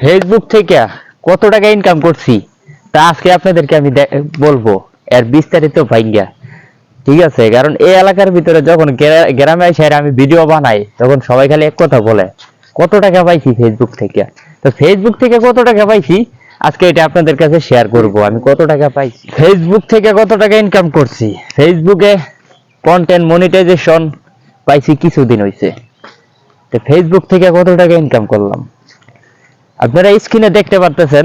Facebook থেকে কত টাকা ইনকাম করছি, তা আজকে আপনাদেরকে আমি বলব। এর বিস্তারিত ভাইঙ্গা। ঠিক আছে? কারণ এই এলাকার ভিতরে যখন গ্রামে এসে আমি ভিডিও বানাই, তখন সবাই খালি এক কথা বলে, কত টাকা পাইছি ফেসবুক থেকে? তো ফেসবুক থেকে কত টাকা পাইছি? আজকে এটা আপনাদের কাছে শেয়ার করব। আমি কত টাকা পাইছি? ফেসবুক থেকে কত টাকা ইনকাম করছি? ফেসবুকে কন্টেন্ট মনিটাইজেশন পাইছি কিছুদিন হইছে। তো ফেসবুক থেকে কত টাকা ইনকাম করলাম? আপনারা স্ক্রিনে দেখতে পারতেছেন,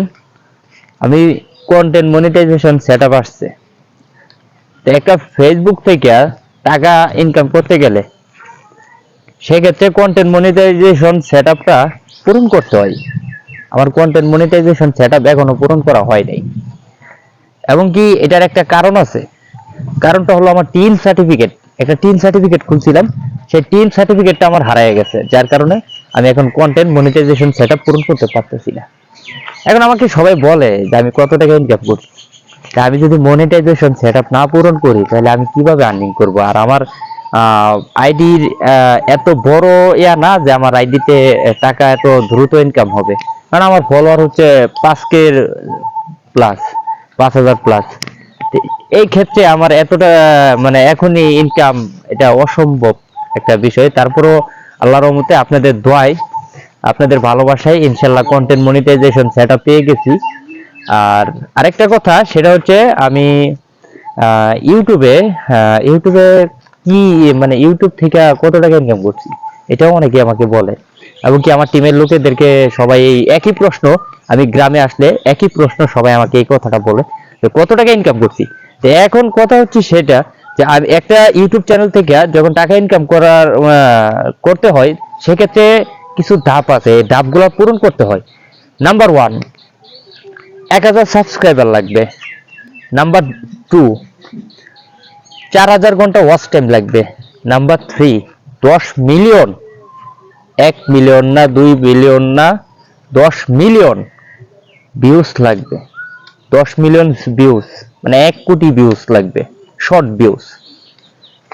আমি কন্টেন্ট মনিটাইজেশন সেট আপ আসছে। তো একটা ফেসবুক থেকে টাকা ইনকাম করতে গেলে সেক্ষেত্রে কন্টেন্ট মনিটাইজেশন সেট আপটা পূরণ করতে হয়। আমার কন্টেন্ট মনিটাইজেশন সেট আপ এখনও পূরণ করা হয় নাই। এবং কি এটার একটা কারণ আছে? কারণটা হলো আমার টিন সার্টিফিকেট একটা টিন সার্টিফিকেট খুলছিলাম, সেই টিন সার্টিফিকেটটা আমার হারিয়ে গেছে, যার কারণে আমি এখন কন্টেন্ট মনিটাইজেশন সেট পূরণ করতে পারতেছি না। এখন আমাকে সবাই বলে যে আমি কত টাকা ইনকাম করছি। তা আমি যদি মনিটাইজেশন সেট না পূরণ করি, তাহলে আমি কীভাবে আর্নিং করব? আর আমার আইডির এত বড় ইয়া না যে আমার আইডিতে টাকা এত দ্রুত ইনকাম হবে। কারণ আমার ফলোয়ার হচ্ছে পাঁচকের প্লাস পাঁচ হাজার প্লাস এই ক্ষেত্রে আমার এতটা মানে এখনই ইনকাম এটা অসম্ভব একটা বিষয়। তারপরও আল্লাহর রহমতে আপনাদের দোয়ায়, আপনাদের ভালোবাসায় ইনশাল্লাহ কন্টেন্ট মনিটাইজেশন সেট পেয়ে গেছি। আর আরেকটা কথা, সেটা হচ্ছে আমি ইউটিউবে ইউটিউবে কি মানে ইউটিউব থেকে কত টাকা ইনকাম করছি, এটাও অনেকে আমাকে বলে। এবং কি আমার টিমের লোকেদেরকে সবাই এই একই প্রশ্ন, আমি গ্রামে আসলে একই প্রশ্ন সবাই আমাকে এই কথাটা বলে কত টাকা ইনকাম করছি। তো এখন কথা হচ্ছে সেটা যে আমি একটা ইউটিউব চ্যানেল থেকে যখন টাকা ইনকাম করার করতে হয়, সেক্ষেত্রে কিছু ধাপ আছে। এই ধাপগুলো পূরণ করতে হয়। নাম্বার ওয়ান এক হাজার সাবস্ক্রাইবার লাগবে। নাম্বার টু চার হাজার ঘণ্টা ওয়াচ টাইম লাগবে। নাম্বার থ্রি দশ মিলিয়ন এক মিলিয়ন না, দুই মিলিয়ন না, দশ মিলিয়ন ভিউজ লাগবে। দশ মিলিয়ন ভিউজ মানে এক কোটি ভিউজ লাগবে। শর্ট ভিউজ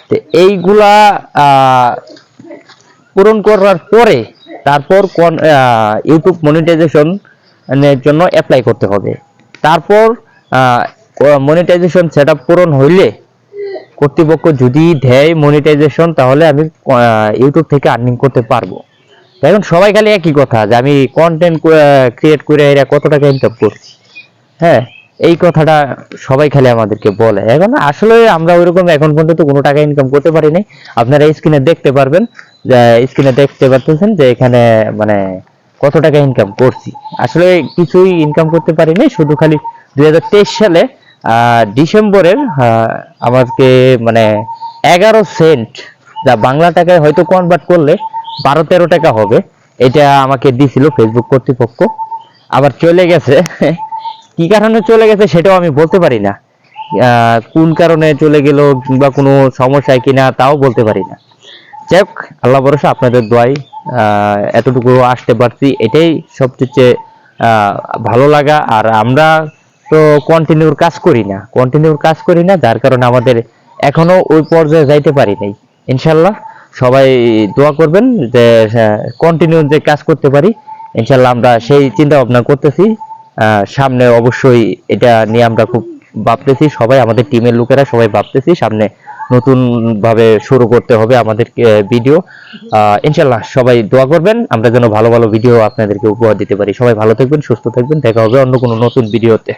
তো এইগুলা পূরণ করার পরে তারপর ইউটিউব মনিটাইজেশন এর জন্য অ্যাপ্লাই করতে হবে। তারপর মনিটাইজেশন সেট পূরণ হইলে কর্তৃপক্ষ যদি দেয় মনিটাইজেশন তাহলে আমি ইউটিউব থেকে আর্নিং করতে পারব। এখন সবাই খালি একই কথা যে আমি কন্টেন্ট ক্রিয়েট করে এরা কত টাকা ইনকাম করছি হ্যাঁ? এই কথাটা সবাই খালি আমাদেরকে বলে। এখন আসলে আমরা ওইরকম এখন পর্যন্ত কোনো টাকা ইনকাম করতে পারি নাই আপনারা স্ক্রিনে দেখতে পারবেন স্ক্রিনে দেখতে পারতেছেন যে এখানে মানে কত টাকা ইনকাম করছি। আসলে কিছুই ইনকাম করতে পারি নাই শুধু খালি দুই হাজার তেইশ সালে ডিসেম্বরের আমাকে মানে এগারো সেন্ট, যা বাংলা টাকায় হয়তো কনভার্ট করলে বারো তেরো টাকা হবে, এটা আমাকে দিছিল ফেসবুক কর্তৃপক্ষ। আবার চলে গেছে কি কারণে চলে গেছে সেটাও আমি বলতে পারি না। কোন কারণে চলে গেল কিংবা কোনো সমস্যায় কিনা তাও বলতে পারি না। যাই হোক, আল্লাহ ভরসা, আপনাদের দোয়াই এতটুকু আসতে পারছি। এটাই সবচেয়ে ভালো লাগা। আর আমরা তো কন্টিনিউর কাজ করি না। কন্টিনিউর কাজ করি না, যার কারণে আমাদের এখনও ওই পর্যায়ে যাইতে পারি নাই। ইনশাল্লাহ সবাই দোয়া করবেন যে কন্টিনিউ যে কাজ করতে পারি ইনশাল্লাহ আমরা সেই চিন্তা ভাবনা করতেছি। সামনে অবশ্যই এটা নিয়ে আমরা খুব ভাবতেছি। সবাই, আমাদের টিমের লোকেরা সবাই ভাবতেছি সামনে নতুন ভাবে শুরু করতে হবে আমাদের ভিডিও ইনশাল্লাহ সবাই দোয়া করবেন, আমরা যেন ভালো ভালো ভিডিও আপনাদেরকে উপহার দিতে পারি। সবাই ভালো থাকবেন, সুস্থ থাকবেন। দেখা হবে অন্য কোনো নতুন ভিডিওতে